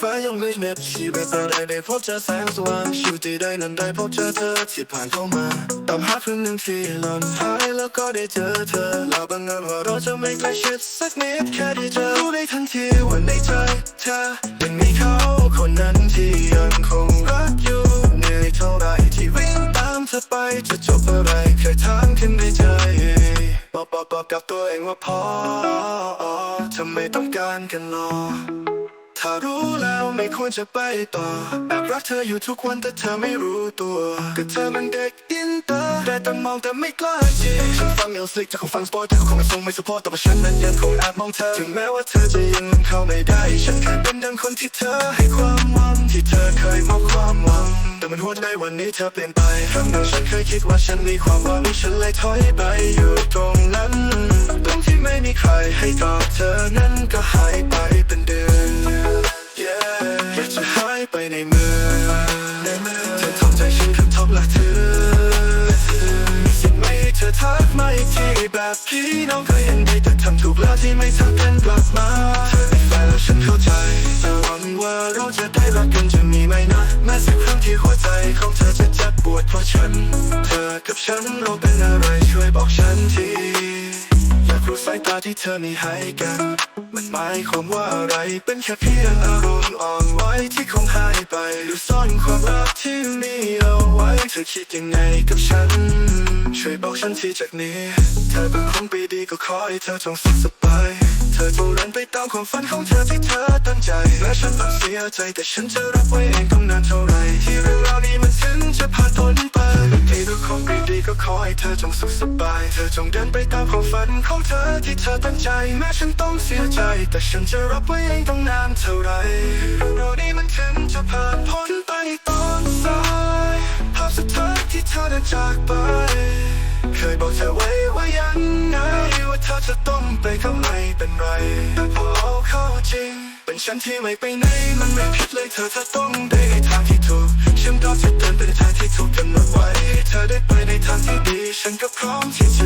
ฟ้ายังไม่เม็ดชีวิตเราได้ได้พบเจอแสงสว่างชีวิตที่ได้นั้นได้พบเจอเธอที่ผ่านเข้ามาตามหาเพื่อนหนึ่งที่หล่นหายแล้วก็ได้เจอเธอเราบังเอิญว่าเราจะไม่ใกล้ชิดสักนิดแค่ได้เจอรู้ได้ทันทีว่าในใจเธอยังมีเขาคนนั้นที่ยังคงรักอยู่เหนื่อยเท่าไรที่วิ่งตามเธอไปจะจบอะไรเคยถามขึ้นในใจบอกบอกบอกกับตัวเองว่าพอทำไม่ต้องการกันหรอ ถ้ารู้แล้วไม่ควรจะไปต่อแอบรักเธออยู่ทุกวันแต่เธอไม่รู้ตัวก็เธอมันเด็กอินเตอร์ได้แต่มองแต่ไม่กล้าจริงฉันฟังเอลสลิกจากของฟังสปอร์ตแต่คงไม่ทรงไม่สปอร์ตแต่ว่าฉันนั้นยังคงแอบมองเธอถึงแม้ว่าเธอจะยังเข้าไม่ได้ ฉันแค่เป็นดังคนที่เธอให้ความหวังที่เธอเคยมอบความหวังแต่มันหัวใจวันนี้เธอเปลี่ยนไปครั้งหนึ่งฉันเคยคิดว่าฉันมีความหวังฉันเลยถอยไปอยู่ตรงนั้นตรงที่ไม่มีใครให้ตอบเธอนั้น อีกทีแบบพี่น้องเคยเห็นไดีแต่ทำถูกแล้วที่ไม่ทำกันกลับมาเธอเป็นแฟนแล้วฉันเข้าใจแต่หวังว่าเราจะได้รักกันจะมีไหมนะแม้สักครั้งที่หัวใจของเธอจะเจ็บปวดเพราะฉัน เธอกับฉันเราเป็นอะไรช่วยบอกฉันทีอยากรู้สายตาที่เธอมีให้กัน มันหมายความว่าอะไรเป็นแค่เพียงอารมณ์อ่อนไหวที่คงหายไปหรือซ่อนความรักที่มีเอาไว้เธอคิดยังไงกับฉัน ช่วยบอกฉันทีจากนี้ เธอเป็นคนไปดีก็ขอให้เธอจงสุขสบาย เธอจะเดินไปตามความฝันของเธอที่เธอตั้งใจ และฉันต้องเสียใจแต่ฉันจะรับไว้เองต้องนานเท่าไรที่เรื่องราวนี้มันถึงจะผ่านพ้นไปที่ทุกคนไปดีก็ขอให้เธอจงสุขสบาย เธอจงเดินไปตามความฝันของเธอที่เธอตั้งใจ แม้ฉันต้องเสียใจ แต่ฉันจะรับไว้เองต้องนานเท่าไรเรื่องราวนี้มันถึงจะผ่านพ้นไปตอนสายภาพสุดท้ายที่เธอเดินจากไป ยบอกเธอไว้ว่ายังไงว่าเธอจะต้องไปข้ไมเป็นไรแต่พอเอาเข้าจริง เป็นฉันที่ไม่ไปไหนมันไม่ผิดเลยเธอเธอต้องได้ทางที่ถูกฉันก็จะเดินไปในทางที่ถูกกำหนดไว้ เธอได้ไปในทางที่ดี ฉันก็พร้อมที่